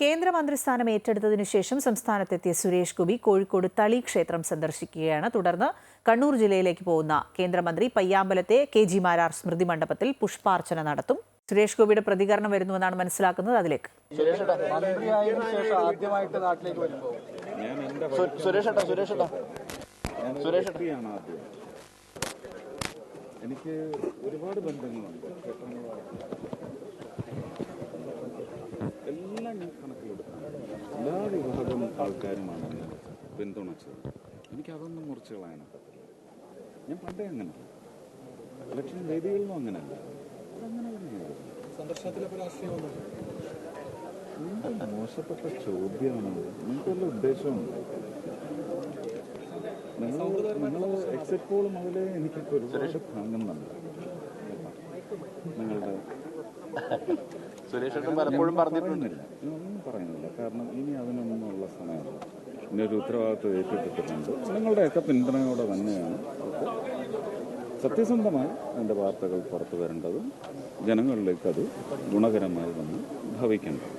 കേന്ദ്രമന്ത്രിസ്ഥാനം ഏറ്റെടുത്തതിനു ശേഷം സംസ്ഥാനത്തെത്തിയ സുരേഷ് ഗോപി കോഴിക്കോട് തളി ക്ഷേത്രം സന്ദർശിക്കുകയാണ്. തുടർന്ന് കണ്ണൂർ ജില്ലയിലേക്ക് പോകുന്ന കേന്ദ്രമന്ത്രി പയ്യാമ്പലത്തെ കെ ജി മാരാർ സ്മൃതി മണ്ഡപത്തിൽ പുഷ്പാർച്ചന നടത്തും. സുരേഷ് ഗോപിയുടെ പ്രതികരണം വരുന്നുവെന്നാണ് മനസ്സിലാക്കുന്നത്. അതിലേക്ക്. ആദ്യമായിട്ട് നാട്ടിലേക്ക് വരുമ്പോൾ സുരേഷ് ാണ് ആദ്യം എനിക്ക് ഒരുപാട് ബന്ധങ്ങളുണ്ട്. ക്ഷേത്രങ്ങളുമായിട്ട്. എല്ലാം ഞാൻ കണക്കിലെടുക്കും എല്ലാ വിഭാഗം ആൾക്കാരുമാണ് എന്നെ പിന്തുണച്ചത് എനിക്കതൊന്നും മുറിച്ച് കളയണം ഞാൻ പണ്ടേ അങ്ങനെ. ഇലക്ഷൻ വേദികളിലും അങ്ങനെയല്ല. അതങ്ങനെ മോശപ്പെട്ട ചോദ്യമാണ്? നിങ്ങൾക്ക് വല്ല ഉദ്ദേശമുണ്ട് നിങ്ങൾ നിങ്ങൾ എക്സിറ്റ് പോൾ മുതലേ എനിക്കൊക്കെ പ്രാവശ്യം താങ്ങുന്നുണ്ട് നിങ്ങളുടെ സുരേഷേട്ടൻ പലപ്പോഴും പറഞ്ഞിട്ടുണ്ട്. പറയുന്നില്ല. ഒന്നും പറയുന്നില്ല. കാരണം ഇനി അതിനൊന്നുമുള്ള സമയമല്ല. ഇനി ഒരു ഉത്തരവാദിത്വം ഏറ്റെടുത്തിട്ടുണ്ട്. നിങ്ങളുടെയൊക്കെ പിന്തുണയോടെ തന്നെയാണ് സത്യസന്ധമായി അതിന്റെ വാർത്തകൾ പുറത്തു വരേണ്ടതും ജനങ്ങളിലേക്ക് അത് ഗുണകരമായി വന്ന് ഭവിക്കേണ്ടത്.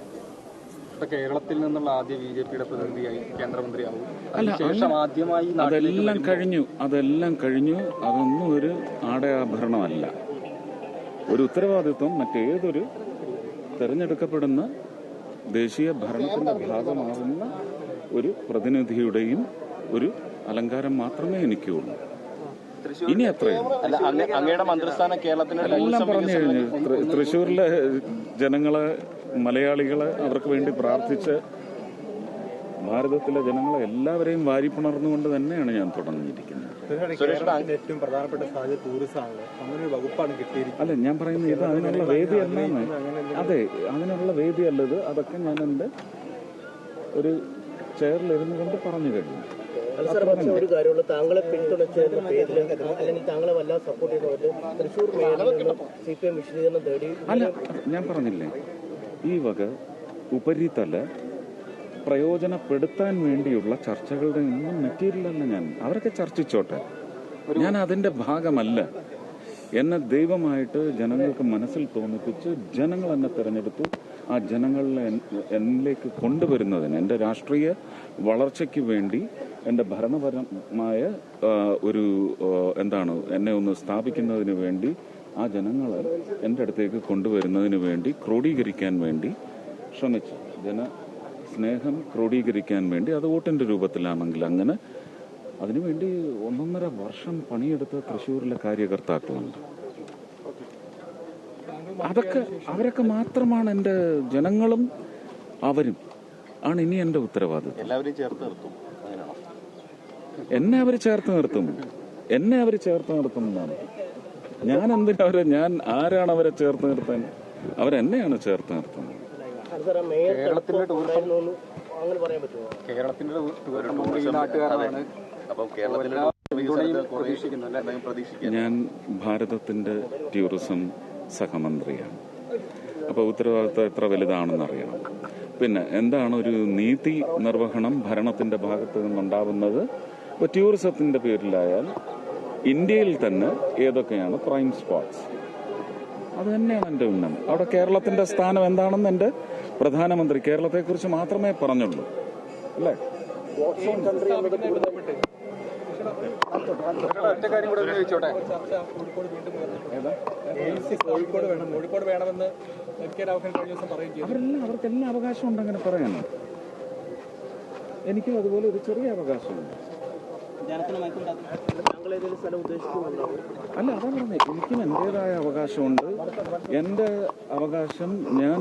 കേരളത്തിൽ നിന്നുള്ള ആദ്യ ബി ജെ പിയുടെ പ്രതിനിധിയായി കേന്ദ്രമന്ത്രിയാവും. അതിനുശേഷം ആദ്യമായി അതെല്ലാം കഴിഞ്ഞു. അതെല്ലാം കഴിഞ്ഞു. അതൊന്നും ഒരു ആടയാഭരണമല്ല. ഒരു ഉത്തരവാദിത്വം മറ്റേതൊരു തെരഞ്ഞെടുക്കപ്പെടുന്ന ദേശീയ ഭരണത്തിന്റെ ഭാഗമാകുന്ന ഒരു പ്രതിനിധിയുടെയും ഒരു അലങ്കാരം മാത്രമേ എനിക്കുള്ളൂ. ഇനി അത്രയും എല്ലാം പറഞ്ഞു കഴിഞ്ഞു തൃശ്ശൂരിലെ ജനങ്ങളെ മലയാളികളെ അവർക്ക് വേണ്ടി പ്രാർത്ഥിച്ച് ഭാരതത്തിലെ ജനങ്ങളെ എല്ലാവരെയും വാരിപ്പുണർന്നുകൊണ്ട് തന്നെയാണ് ഞാൻ തുടങ്ങിയിരിക്കുന്നത് ഏറ്റവും പ്രധാനപ്പെട്ട സാധ്യത അങ്ങനെ ഒരു വകുപ്പാണ് കിട്ടിയിരിക്കുന്നത്. അല്ല ഞാൻ പറയുന്നത് ഇത് അതിനുള്ള വേദിയല്ലെന്ന് അതെ അതിനുള്ള വേദിയല്ല ഇത് അതൊക്കെ ഞാൻ എന്റെ ഒരു ചെയറിലിരുന്നു കൊണ്ട് പറഞ്ഞു കഴിഞ്ഞു. സാർ പക്ഷേ ഒരു കാര്യമുള്ളൂ താങ്കളെ പിന്തുണച്ചതിന്റെ പേരിൽ അല്ലെങ്കിൽ താങ്കളെ വല്ലാതെ സപ്പോർട്ട് ചെയ്തവര് തൃശൂർ മേഖലയിൽ നിന്ന് സി പി എം വിശദീകരണം തേടി അല്ല ഞാൻ പറഞ്ഞില്ലേ? ഈ വക ഉപരിതല പ്രയോജനപ്പെടുത്താൻ വേണ്ടിയുള്ള ചർച്ചകളുടെ ഒന്നും മെറ്റീരിയൽ അല്ല ഞാൻ അവരൊക്കെ ചർച്ചിച്ചോട്ടെ. ഞാൻ അതിന്റെ ഭാഗമല്ല. എന്നെ ദൈവമായിട്ട് ജനങ്ങൾക്ക് മനസ്സിൽ തോന്നിപ്പിച്ച് ജനങ്ങൾ എന്നെ തിരഞ്ഞെടുത്തു. ആ ജനങ്ങളെ എന്നിലേക്ക് കൊണ്ടുവരുന്നതിന് എന്റെ രാഷ്ട്രീയ വളർച്ചയ്ക്ക് വേണ്ടി എന്റെ ഭരണപരമായ ഒരു എന്താണ് എന്നെ ഒന്ന് സ്ഥാപിക്കുന്നതിന് വേണ്ടി ആ ജനങ്ങളെ എന്റെ അടുത്തേക്ക് കൊണ്ടുവരുന്നതിന് വേണ്ടി ക്രോഡീകരിക്കാൻ വേണ്ടി ശ്രമിച്ചു. ജന സ്നേഹം ക്രോഡീകരിക്കാൻ വേണ്ടി അത് വോട്ടിന്റെ രൂപത്തിലാണെങ്കിൽ അങ്ങനെ അതിനുവേണ്ടി ഒന്നൊന്നര വർഷം പണിയെടുത്ത തൃശ്ശൂരിലെ കാര്യകർത്താക്കളുണ്ട്. അതൊക്കെ അവരൊക്കെ മാത്രമാണ് എന്റെ ജനങ്ങളും അവരും. ആണ് ഇനി എന്റെ ഉത്തരവാദിത്വം. എല്ലാവരും ചേർത്ത് നിർത്തും. അങ്ങനെയാണോ? എന്നെ അവർ ചേർത്ത് നിർത്തും. എന്നെ അവർ ചേർത്ത് നിർത്തുന്നതാണ് ഞാൻ എന്തിനാ അവരെ ഞാൻ ആരാണ് അവരെ ചേർത്ത് നിർത്താൻ? അവരെന്നെയാണ് ചേർത്ത് നിർത്തുന്നത്. കേരളത്തിന്റെ പ്രതീക്ഷിക്കാം ഞാൻ ഭാരതത്തിന്റെ ടൂറിസം സഹമന്ത്രിയാണ്. അപ്പോൾ ഉത്തരവാദിത്വം എത്ര വലുതാണെന്ന് അറിയണം. പിന്നെ എന്താണ് ഒരു നീതി നിർവഹണം ഭരണത്തിന്റെ ഭാഗത്ത് നിന്നുണ്ടാവുന്നത്? ഇപ്പോൾ ടൂറിസത്തിന്റെ പേരിലായാൽ ഇന്ത്യയിൽ തന്നെ ഏതൊക്കെയാണ് പ്രൈം സ്പോട്ട്സ് അത് തന്നെയാണ് എന്റെ ഉന്നം അവിടെ കേരളത്തിന്റെ സ്ഥാനം എന്താണെന്ന് എന്റെ പ്രധാനമന്ത്രി കേരളത്തെക്കുറിച്ച് മാത്രമേ പറഞ്ഞുള്ളൂ. അല്ലേ? ഒറ്റ കാര്യം കൂടെ ചോദിച്ചോട്ടെ കോഴിക്കോട് വേണം. കോഴിക്കോട് വേണമെന്ന് കെ രാഘവൻ കഴിഞ്ഞ ദിവസം പറയുകയും ചെയ്തു. അവരെല്ലാം അവർക്കെല്ലാം അവകാശമുണ്ട് അങ്ങനെ പറയാൻ എനിക്കും അതുപോലെ ഒരു ചെറിയ അവകാശമുണ്ട്. അല്ല അതാണ് പറഞ്ഞേ എനിക്കും എന്റെതായ അവകാശമുണ്ട്. എന്റെ അവകാശം ഞാൻ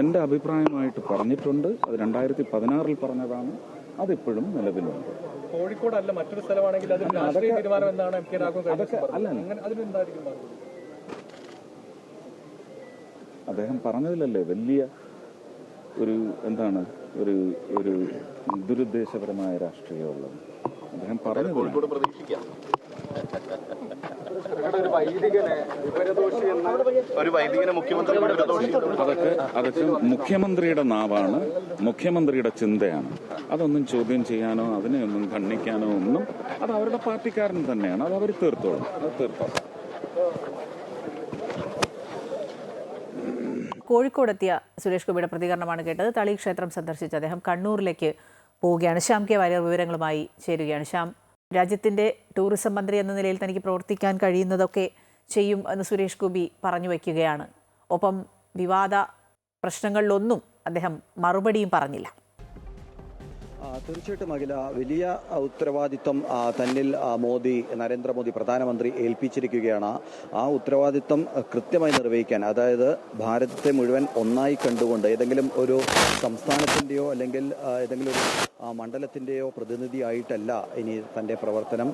എന്റെ അഭിപ്രായമായിട്ട് പറഞ്ഞിട്ടുണ്ട്. അത് രണ്ടായിരത്തി പതിനാറിൽ പറഞ്ഞതാണ്. അതിപ്പോഴും നിലവിലുണ്ട്. കോഴിക്കോട് അല്ല മറ്റൊരു സ്ഥലമാണെങ്കിൽ അത് രാഷ്ട്രീയ തീരുമാനം എന്താണ് എം കെ രാഘവൻ അല്ല അതിനെന്തായിരിക്കും? അദ്ദേഹം പറഞ്ഞതിലല്ലേ വലിയ ഒരു എന്താണ് ഒരു ഒരു ദുരുദ്ദേശപരമായ രാഷ്ട്രീയമുള്ളത്. അദ്ദേഹം പറഞ്ഞു കോഴിക്കോട് പ്രതീക്ഷിക്കാം. ഒരു വൈദികനെ വിവരദോഷി എന്ന് ഒരു വൈദികനെ മുഖ്യമന്ത്രി അതൊക്കെ അതൊക്കെ മുഖ്യമന്ത്രിയുടെ നാവാണ് മുഖ്യമന്ത്രിയുടെ ചിന്തയാണ്. അതൊന്നും ചോദ്യം ചെയ്യാനോ അതിനെ ഒന്നും ഖണ്ഡിക്കാനോ ഒന്നും അത് അവരുടെ പാർട്ടിക്കാരൻ തന്നെയാണ്. അത് അവർ തീർത്തോളും. അത് തീർത്തോളും. കോഴിക്കോടെത്തിയ സുരേഷ് ഗോപിയുടെ പ്രതികരണമാണ് കേട്ടത്. തളി ക്ഷേത്രം സന്ദർശിച്ച അദ്ദേഹം കണ്ണൂരിലേക്ക് പോവുകയാണ്. ശ്യാം കെ വാര്യർ വിവരങ്ങളുമായി ചേരുകയാണ്. ശ്യാം രാജ്യത്തിന്റെ ടൂറിസം മന്ത്രി എന്ന നിലയിൽ തനിക്ക് പ്രവർത്തിക്കാൻ കഴിയുന്നതൊക്കെ ചെയ്യും എന്ന് സുരേഷ് ഗോപി പറഞ്ഞു വയ്ക്കുകയാണ്. ഒപ്പം വിവാദ പ്രശ്നങ്ങളിലൊന്നും അദ്ദേഹം മറുപടിയും പറഞ്ഞില്ല. തീർച്ചയായിട്ടും അഖില വലിയ ഉത്തരവാദിത്വം തന്നിൽ മോദി നരേന്ദ്രമോദി പ്രധാനമന്ത്രി ഏൽപ്പിച്ചിരിക്കുകയാണ്. ആ ഉത്തരവാദിത്വം കൃത്യമായി നിർവഹിക്കാൻ അതായത് ഭാരതത്തെ മുഴുവൻ ഒന്നായി കണ്ടുകൊണ്ട് ഏതെങ്കിലും ഒരു സംസ്ഥാനത്തിന്റെയോ അല്ലെങ്കിൽ ഏതെങ്കിലും ഒരു മണ്ഡലത്തിന്റെയോ പ്രതിനിധിയായിട്ടല്ല ഇനി തന്റെ പ്രവർത്തനം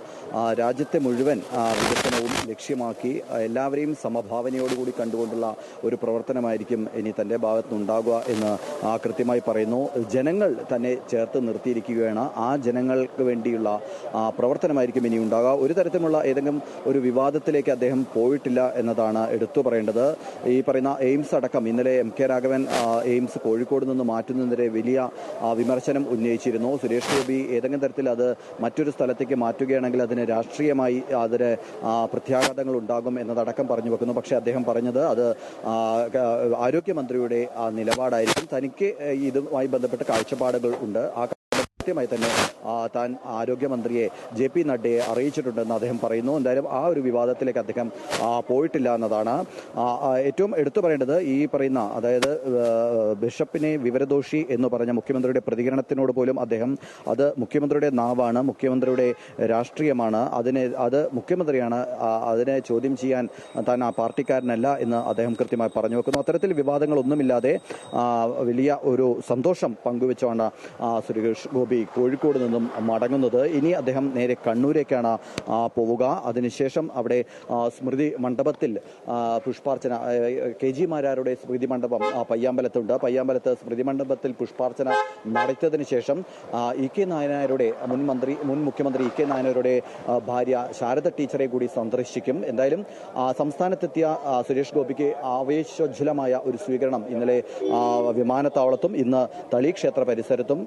രാജ്യത്തെ മുഴുവൻ വികസനവും ലക്ഷ്യമാക്കി എല്ലാവരെയും സമഭാവനയോടുകൂടി കണ്ടുകൊണ്ടുള്ള ഒരു പ്രവർത്തനമായിരിക്കും ഇനി തന്റെ ഭാഗത്തുനിന്നുണ്ടാകുക എന്ന് കൃത്യമായി പറയുന്നു. ജനങ്ങൾ തന്നെ ചേർത്ത് നിർത്തിയിരിക്കുകയാണ് ആ ജനങ്ങൾക്ക് വേണ്ടിയുള്ള പ്രവർത്തനമായിരിക്കും ഇനി ഉണ്ടാകുക ഒരു തരത്തിലുള്ള ഏതെങ്കിലും ഒരു വിവാദത്തിലേക്ക് അദ്ദേഹം പോയിട്ടില്ല എന്നതാണ് എടുത്തു പറയേണ്ടത്. ഈ പറയുന്ന എയിംസ് അടക്കം ഇന്നലെ M K Raghavan AIIMS Kozhikode നിന്ന് മാറ്റുന്നതിനെതിരെ വലിയ വിമർശനം ഉന്നയിച്ചിരുന്നു. സുരേഷ് ഗോപി ഏതെങ്കിലും തരത്തിൽ അത് മറ്റൊരു സ്ഥലത്തേക്ക് മാറ്റുകയാണെങ്കിൽ അതിന് രാഷ്ട്രീയമായി അതിന് പ്രത്യാഘാതങ്ങൾ ഉണ്ടാകും എന്നതടക്കം പറഞ്ഞു വെക്കുന്നു. പക്ഷേ അദ്ദേഹം പറഞ്ഞത് അത് ആരോഗ്യമന്ത്രിയുടെ നിലപാടായിരിക്കും. തനിക്ക് ഇതുമായി ബന്ധപ്പെട്ട കാഴ്ചപ്പാടുകൾ ഉണ്ട്. ആ കൃത്യമായി തന്നെ താൻ ആരോഗ്യമന്ത്രിയെ ജെ പി നഡ്ഡയെ അറിയിച്ചിട്ടുണ്ടെന്ന് അദ്ദേഹം പറയുന്നു. എന്തായാലും ആ ഒരു വിവാദത്തിലേക്ക് അദ്ദേഹം പോയിട്ടില്ല എന്നതാണ്. ഏറ്റവും എടുത്തു പറയേണ്ടത് ഈ പറയുന്ന അതായത് ബിഷപ്പിനെ വിവരദോഷി എന്ന് പറഞ്ഞ മുഖ്യമന്ത്രിയുടെ പ്രതികരണത്തിനോട് പോലും അദ്ദേഹം അത് മുഖ്യമന്ത്രിയുടെ നാവാണ് മുഖ്യമന്ത്രിയുടെ രാഷ്ട്രീയമാണ്. അതിനെ അത് മുഖ്യമന്ത്രിയാണ് അതിനെ ചോദ്യം ചെയ്യാൻ താൻ ആ പാർട്ടിക്കാരനല്ല എന്ന് അദ്ദേഹം കൃത്യമായി പറഞ്ഞു വെക്കുന്നു. അത്തരത്തിൽ വിവാദങ്ങളൊന്നുമില്ലാതെ വലിയ ഒരു സന്തോഷം പങ്കുവെച്ചാണ് സുരേഷ് ഗോപി കോഴിക്കോട് നിന്നും മടങ്ങുന്നത്. ഇനി അദ്ദേഹം നേരെ കണ്ണൂരേക്കാണ് പോവുക. അതിനുശേഷം അവിടെ സ്മൃതി മണ്ഡപത്തിൽ പുഷ്പാർച്ചന കെ ജി മാരാരുടെ സ്മൃതി മണ്ഡപം പയ്യാമ്പലത്തുണ്ട്. പയ്യാമ്പലത്ത് സ്മൃതി മണ്ഡപത്തിൽ പുഷ്പാർച്ചന നടത്തിയതിനു ശേഷം ഇ കെ നായനാരുടെ മുൻ മന്ത്രി മുൻ മുഖ്യമന്ത്രി ഇ കെ നായനാരുടെ ഭാര്യ ശാരദ ടീച്ചറെ കൂടി സന്ദർശിക്കും. എന്തായാലും സംസ്ഥാനത്തെത്തിയ സുരേഷ് ഗോപിക്ക് ആവേശോജ്വലമായ ഒരു സ്വീകരണം ഇന്നലെ വിമാനത്താവളത്തും ഇന്ന് തളി ക്ഷേത്ര പരിസരത്തും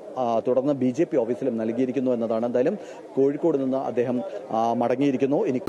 തുടർന്ന് ബി ജെ പി ഓഫീസിലും നൽകിയിരിക്കുന്നു എന്നതാണ് എന്തായാലും കോഴിക്കോട് നിന്ന് അദ്ദേഹം മടങ്ങിയിരിക്കുന്നു. ഇനി